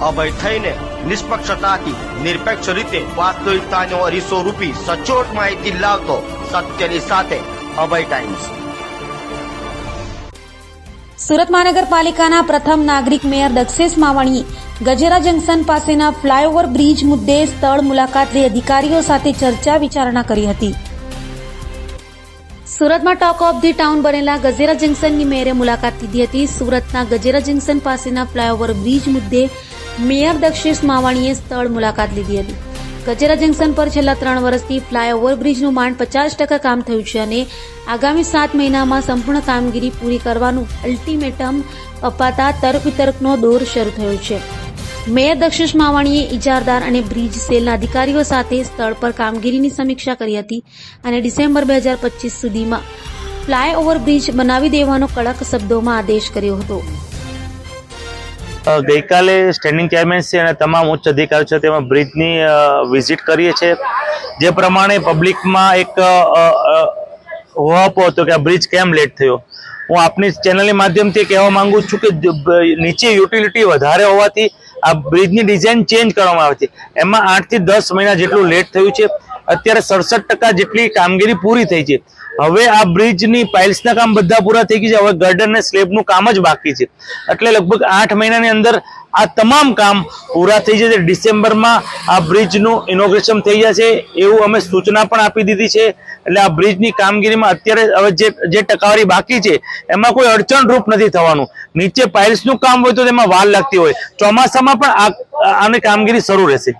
અભય થઈને નિષ્પક્ષતાથી, નિરપેક્ષ રીતે વાસ્તવિકતાનો અરીસો રૂપી સચોટ માહિતી લાવતો સત્યની સાથે અભય ટાઈમ્સ સુરત મહાનગરપાલિકાના પ્રથમ નાગરિક મેયર દક્ષેશ માવાણીએ ગજેરા જંકશન પાસેના ફ્લાયઓવર બ્રિજ મુદ્દે સ્થળ મુલાકાત લઈ અધિકારીઓ સાથે ચર્ચા વિચારણા કરી હતી. સુરતમાં ટોક ઓફ ધી ટાઉન બનેલા ગજેરા જંકશનની મેયરે મુલાકાત લીધી હતી. સુરતના ગજેરા જંકશન પાસેના ફ્લાયઓવર બ્રિજ મુદ્દે મેયર દક્ષેશ માવાણીએ સ્થળ મુલાકાત લીધી હતી. કચેરા જંકશન પર છેલ્લા ત્રણ વર્ષથી ફ્લાયઓવર બ્રિજનું માંડ પચાસ ટકા કામ થયું છે અને આગામી સાત મહિનામાં સંપૂર્ણ કામગીરી પૂરી કરવાનું અલ્ટિમેટમ અપાતા તર્ક વિતર્કનો દોર શરૂ થયો છે. મેયર દક્ષેશ માવાણીએ ઇજારદાર અને બ્રિજ સેલના અધિકારીઓ સાથે સ્થળ પર કામગીરીની સમીક્ષા કરી હતી અને ડિસેમ્બર બે હજાર પચીસ સુધીમાં ફ્લાયઓવર બ્રિજ બનાવી દેવાનો કડક શબ્દોમાં આદેશ કર્યો હતો. ગઈકાલે સ્ટેન્ડિંગ ચેરમેનશ્રી અને તમામ ઉચ્ચ અધિકારીઓ છે તેમાં બ્રિજની વિઝિટ કરીએ છીએ. જે પ્રમાણે પબ્લિકમાં એક અ, હતો કે આ બ્રિજ કેમ લેટ થયો? હું આપની ચેનલની માધ્યમથી કહેવા માંગુ છું કે નીચે યુટિલિટી વધારે હોવાથી આ બ્રિજની ડિઝાઇન ચેન્જ કરવામાં આવી છે. એમાં આઠથી દસ મહિના જેટલું લેટ થયું છે. અત્યારે સડસઠ ટકા જેટલી કામગીરી પૂરી થઈ છે. હવે આ બ્રિજની પાઇલ્સના કામ બધા પૂરા થઈ ગયા છે. હવે ગર્ડર અને સ્લેબનું કામ જ બાકી છે. એટલે લગભગ આઠ મહિનાની અંદર આ તમામ કામ પૂરા થઈ જશે. ડિસેમ્બરમાં આ બ્રિજનું ઇનોગ્રેશન થઈ જશે એવું અમે સૂચના પણ આપી દીધી છે. એટલે આ બ્રિજની કામગીરીમાં અત્યારે હવે જે જે ટકાવારી બાકી છે, એમાં કોઈ અડચણરૂપ નથી થવાનું. નીચે પાઇલ્સનું કામ હોય તો તેમાં વાર લાગતી હોય. ચોમાસામાં પણ આ, આની કામગીરી શરૂ રહેશે.